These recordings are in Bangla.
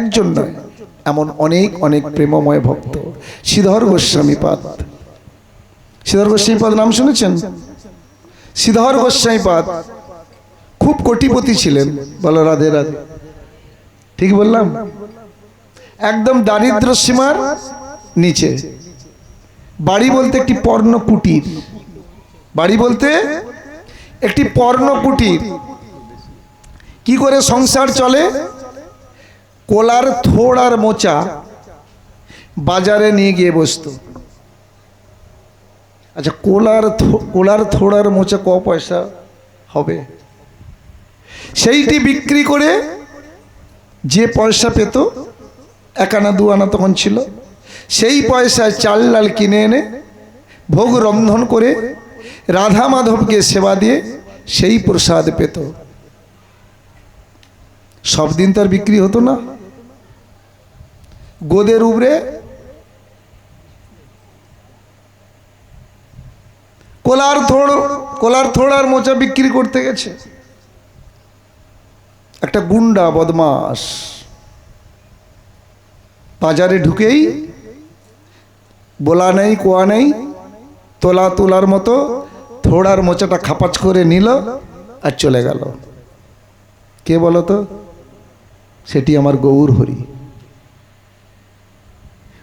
একজন নয়, এমন অনেক অনেক প্রেমময় ভক্ত। শ্রীধর গোস্বামী পাদ। শ্রীধর গোস্বামী পাদ নাম শুনেছেন? শ্রীধর গোস্বামী পাদ খুব কোটিপতি ছিলেন, বলো রাধে রাধে। ঠিক বললাম? একদম দারিদ্র সীমার নিচে। বাড়ি বলতে একটি পর্ণ কুটির। বাড়ি বলতে একটি পর্ণ কুটির। কি করে সংসার চলে? কোলার থোড় আর মোচা বাজারে নিয়ে গিয়ে বসতো। আচ্ছা কোলার কোলার থোড় আর মোচা ক পয়সা হবে? সেইটি বিক্রি করে যে পয়সা পেত এক আনা দু আনা তখন ছিল, সেই পয়সায় চাল ডাল কিনে এনে ভোগ রন্ধন করে রাধা মাধবকে সেবা দিয়ে সেই প্রসাদ পেত। সব দিন তার বিক্রি হতো না। গোদের উপরে কোলার থোড় কোলার থোড় আর মোচা বিক্রি করতে গেছে। একটা গুন্ডা বদমাস বাজারে ঢুকেই বলা নেই, কোয়া নেই, তোলা তোলার মতো থোড়ার মোচাটা খাপাচ করে নিল আর চলে গেল। কে বলো তো সেটি আমার গৌর হরি।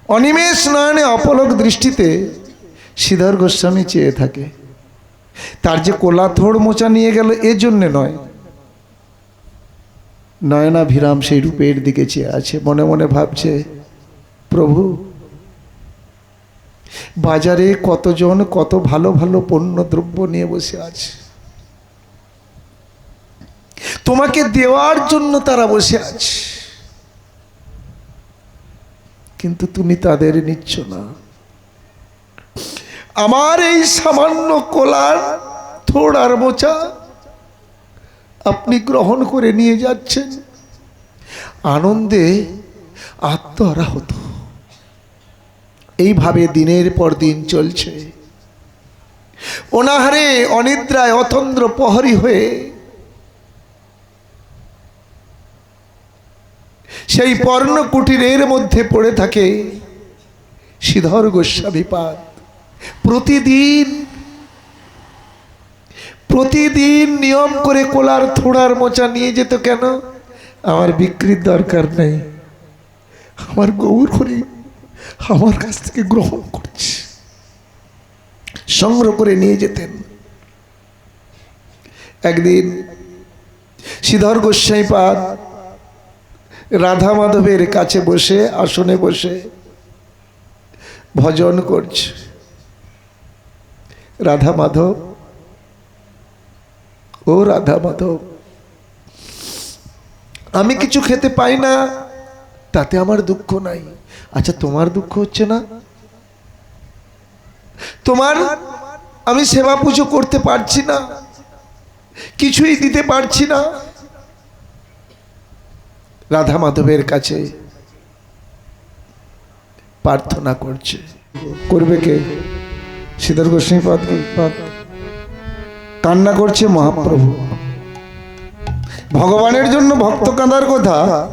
অনিমেষ নয়নে অপলক দৃষ্টিতে শ্রীধর গোস্বামী চেয়ে থাকে। তার যে কোলা থোড় মোচা নিয়ে গেল এজন্যে নয়। নয়নাভিরাম সেই রূপের দিকে চেয়ে আছে, মনে মনে ভাবছে, প্রভু, বাজারে কতজন কত ভালো ভালো পণ্য দ্রব্য নিয়ে বসে আছে। তোমাকে দেওয়ার জন্য তারা বসে আছে। কিন্তু তুমি তাদের নিচ্ছ না। আমার এই সামান্য কোলার থোড়ার মোচা আপনি গ্রহণ করে নিয়ে যাচ্ছেন। আনন্দে আত্মহারা হতো এইভাবে দিনের পর দিন চলছে। অনাহারে, অনিদ্রায় অতন্দ্র প্রহরী হয়ে সেই পর্ণ কুটিরের মধ্যে পড়ে থাকে শ্রীধর গোস্বামীপাদ প্রতিদিন প্রতিদিন নিয়ম করে কোলার থোড়ার মোচা নিয়ে যেত কেন? আমার বিক্রির দরকার নেই। আমার গৌর হরি আমার কাছ থেকে গ্রহণ করছে। সংগ্রহ করে নিয়ে যেতেন। একদিন শ্রীধর গোস্বাই পাদ রাধা মাধবের কাছে বসে, আসনে বসে ভজন করছে। রাধা মাধব ও রাধা মাধব আমি কিছু খেতে পাই না, তাতে আমার দুঃখ নাই। আচ্ছা তোমার দুঃখ হচ্ছে না? তোমার আমি সেবা পুজো করতে পারছি না, কিছুই দিতে পারছি না। রাধা মাধবের কাছে প্রার্থনা করছে। করবে কে? শ্রীধর গোস্বামী পাদ। কান্না করছে মহাপ্রভু। ভগবানের জন্য ভক্ত কাঁদার কথা।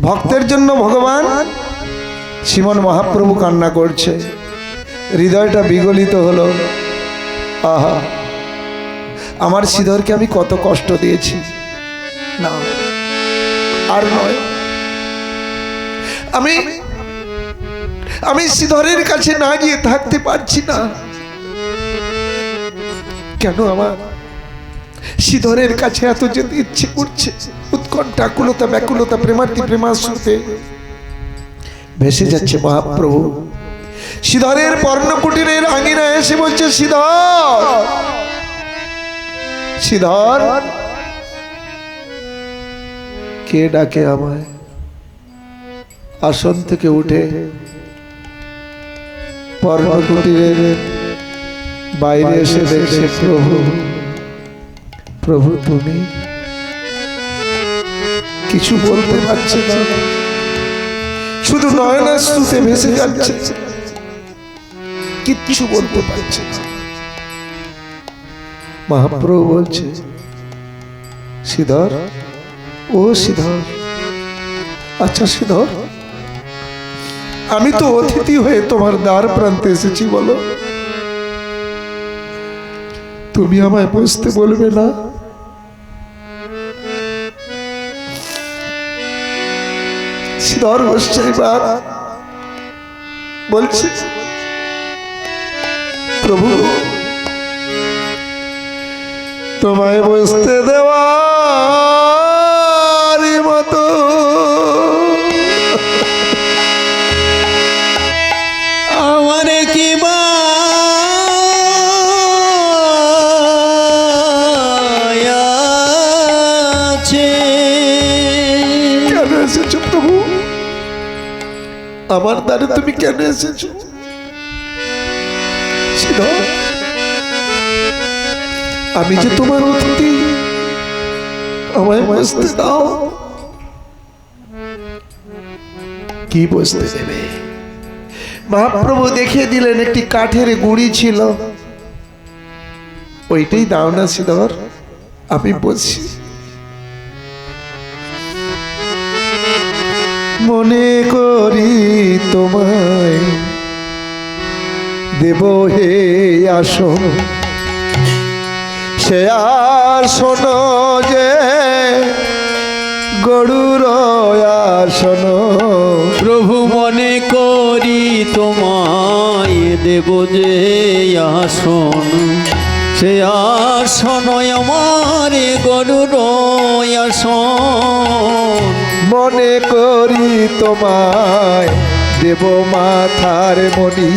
ভক্তের জন্য ভগবান শ্রীমন মহাপ্রভু কান্না করছে। হৃদয়টা বিগলিত হলো। আহা। আমার শ্রীধরকে আমি কত কষ্ট দিয়েছি। না। আর নয়। আমি আমি শ্রীধরের কাছে না গিয়ে থাকতে পারছি না। কেন আমার? শ্রীধরের কাছে এত যেতে ইচ্ছে করছে। উৎকণ্ঠা, কুলতা, ব্যাকুলতা প্রেমার্থী প্রেমাশ্রুতে। ভেসে যাচ্ছে মহাপ্রভু। শ্রীধরের পর্ণকুটিরের আঙিনা এসে বলছে শ্রীধর শ্রীধর কে ডাকে আমায়। আসন থেকে উঠে পর্ণকুটিরের বাইরে এসে দেখছে প্রভু প্রভু তুমি কিছু বলতে পারছে না। শুধু নয়নাশ্রুতে ভেসে যাচ্ছে। কিচ্ছু বলতে পারছে মহাপ্রভু বলছে শ্রীধর ও শ্রীধর আচ্ছা শ্রীধর আমি তো অতিথি হয়ে তোমার দ্বার প্রান্তে এসেছি, বলো। তুমি আমায় বসতে বলবে না। শ্রীধর গোস্বাই বাপ বলছে, প্রভু, তোমায় বসতে দেওয়ার আমার দ্বারে তুমি কেন এসেছ? আমি যে তোমার অতিথি, আমায় বসতে দাও। কি বসতে দেবে? মহাপ্রভু দেখিয়ে দিলেন, একটি কাঠের গুড়ি ছিল। ওইটাই দাও না শ্রীধর আমি বলছি মনে করি তোমায়। দেব হে আসন সে আসন যে, গরুর আসন প্রভু মনে করি তোমায়, দেব যে আসন। সে আসন আমার গরুর আসন মনে করি তোমায় দেব মাথার মণি।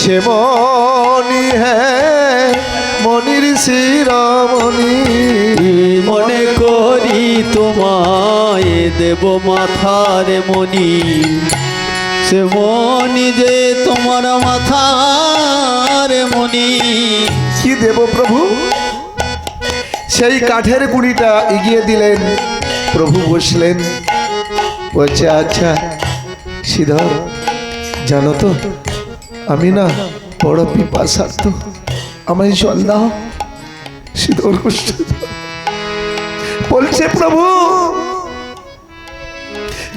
সে মণি হ্যাঁ মনির শিরমণি। মনে করি তোমায় দেব মাথার মণি। সে মণি যে তোমার মাথার কি দেব প্রভু। সেই কাঠের গুড়িটা এগিয়ে দিলেন। প্রভু বসলেন। বলছে আচ্ছা শ্রীধর জানো তো, আমি না বড় পিপাসার্থ। আমায় জল দাও। শ্রীধর বলছে, প্রভু,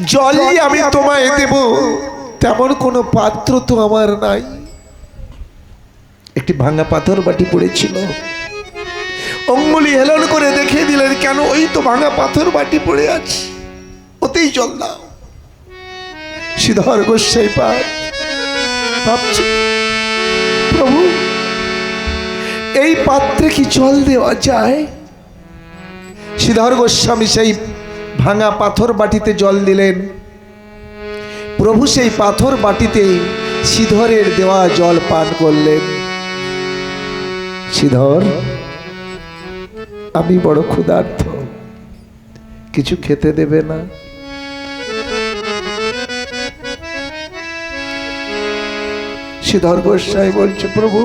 জলই আমি তোমায় দেব। তেমন কোনো পাত্র তো আমার নাই। একটি ভাঙা পাথর বাটি পড়েছিল। অঙ্গুলি হেলন করে দেখিয়ে দিলেন, কেন ওই তো ভাঙা পাথর বাটি পড়ে আছে? ওতেই জল দাও। শ্রীধর গোস্বাই পার ভাবছে, প্রভু, এই পাত্রে কি জল দেওয়া যায়? শ্রীধর গোস্বামী সেই ভাঙা পাথর বাটিতে জল দিলেন। প্রভু সেই পাথর বাটিতে শ্রীধরের দেওয়া জল পান করলেন। শ্রীধর, আমি বড় ক্ষুধার্থ কিছু খেতে দেবে না। শ্রীধর গোস্বাই বলছে, প্রভু,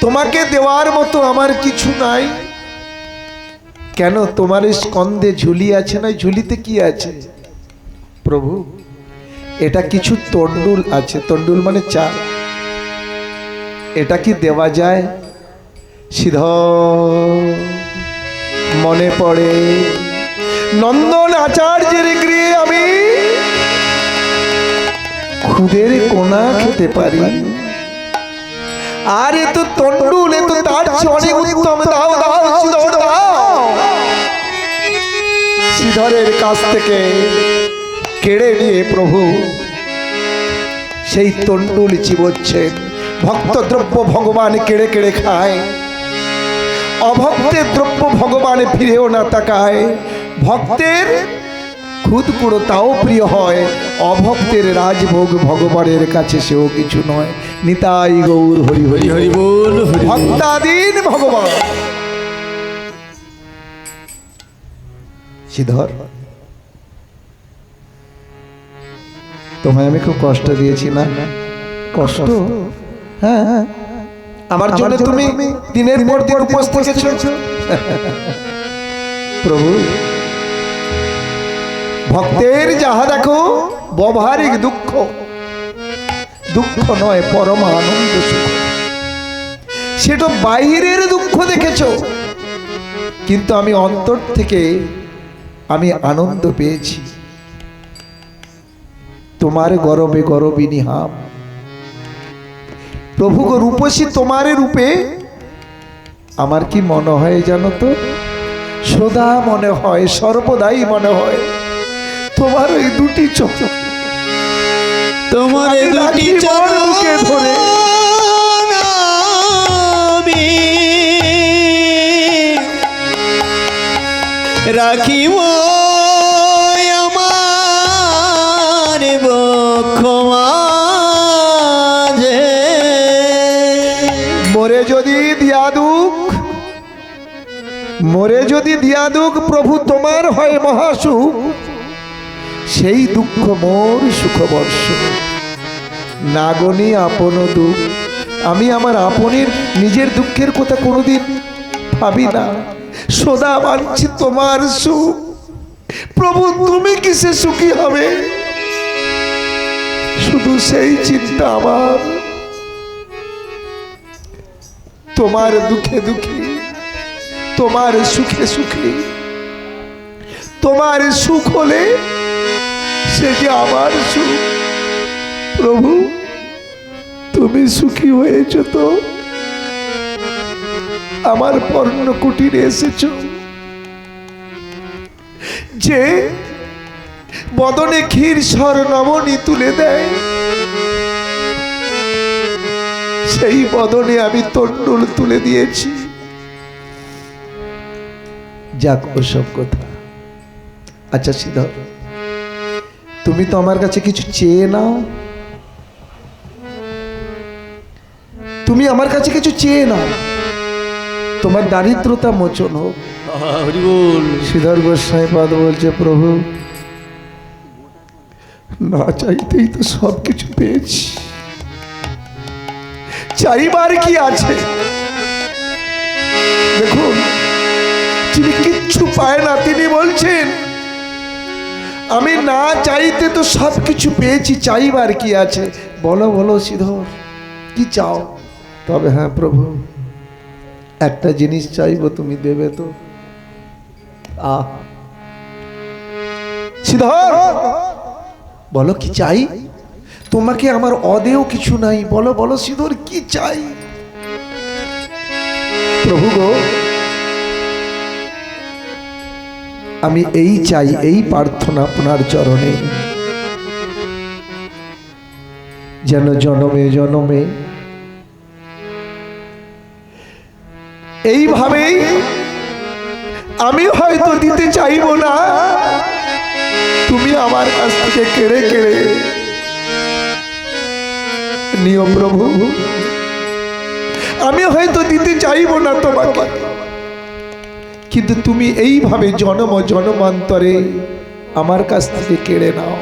তোমাকে দেওয়ার মতো আমার কিছু নাই। কেন তোমার স্কন্ধে ঝুলি আছে না? ঝুলিতে কি আছে? প্রভু, এটা কিছু তন্ডুল আছে। তন্ডুল মানে চা। এটা কি দেওয়া যায়? সিধ মনে পড়ে, নন্দন আচার্যের গৃহে আমি খুদের কোনা খেতে পারি। আর এ তো তন্ডুল, এ তো তার অনেক উত্তম, দাও দাও দাও শ্রীধরের কাছ থেকে কেড়ে নিয়ে প্রভু, সেই তন্ডুল চিবোচ্ছেন ভক্ত দ্রব্য ভগবান কেড়ে কেড়ে খায়। অভক্তের দ্রব্য ভগবান ফিরেও না তাকায়। ভক্তের খুদ পুরো তাও প্রিয় হয়। অভক্তের রাজভোগ ভগবানের কাছে সেও কিছু নয়। নিতাই গৌর হরি হরি হরি হরি বল হরি বল। ভক্তাধীন ভগবান। শ্রীধর তোমায় আমি খুব কষ্ট দিয়েছি না? কষ্ট? হ্যাঁ হ্যাঁ। আমার জন্য তুমি দিনের পর দিন উপোস থেকেছ প্রভু ভক্তের যাহা দেখো ব্যবহারিক দুঃখ। দুঃখ নয় পরম আনন্দ সুখ। সেটা বাইরের দুঃখ দেখেছ। কিন্তু আমি অন্তর থেকে আমি আনন্দ পেয়েছি। তোমার গরবে গরবিনী হাম। প্রভু গো রূপসী তোমার রূপে আমার কি মনে হয় জানো তো সদা মনে হয় সর্বদাই মনে হয় তোমার ওই দুটি চোখ তোমার দুটি বড়কে ধরে। রাখিব মরে যদি দিয়া দুঃখ প্রভু তোমার হয় মহাসুখ সেই দুঃখ মোর সুখ বর্ষ নাগনি আপন দুঃখ, আমি আমার আপনের নিজের দুঃখের কথা কোনোদিন ভাবি না। সদা মানছি তোমার সুখ। প্রভু, তুমি কিসে সুখী হবে? শুধু সেই চিন্তা আমার। তোমার দুঃখে দুঃখে তোমার সুখে সুখে, তোমার সুখ হলে সে যে আমার সুখ। প্রভু, তুমি সুখী হয়েছ তো? আমার পর্ণ কুটিরে এসেছ। যে বদনে ক্ষীর স্বর নবনী তুলে দেয়, সেই বদনে আমি তন্ডুল তুলে দিয়েছি। যাক ওসব কথা। আচ্ছা সিধা তুমি তো আমার কাছে কিছু চেয়ে নাও। তুমি আমার কাছে কিছু চেয়ে নাও। তোমার দারিদ্রতা মোচন হোক। শ্রীধর গোস্বাই পাদ বলছে প্রভু না চাইতেই তো সব কিছু পেয়েছি। চাইবার কি আছে? দেখুন যিনি কিচ্ছু পায় না। তিনি বলছেন, আমি না চাইতে তো সব কিছু পেয়েছি, চাইবার কি আছে? বলো বলো শ্রীধর কি চাও? তবে হ্যাঁ প্রভু, একটা জিনিস চাইব, তুমি দেবে তো। আহ শ্রীধর বলো, কি চাই? তোমাকে আমার অদেও কিছু নাই। বলো বলো শ্রীধর কি চাই? প্রভু গো আমি এই চাই, এই প্রার্থনা আপনার চরণে। যেন জনমে জনমে। এইভাবেই আমি হয়তো দিতে চাইব না। তুমি আমার কাছ থেকে কেড়ে কেড়ে নিও প্রভু। আমি হয়তো দিতে চাইব না তোমাকে। কিন্তু তুমি এইভাবে জনম জনমান্তরে আমার কাছ থেকে কেড়ে নাও।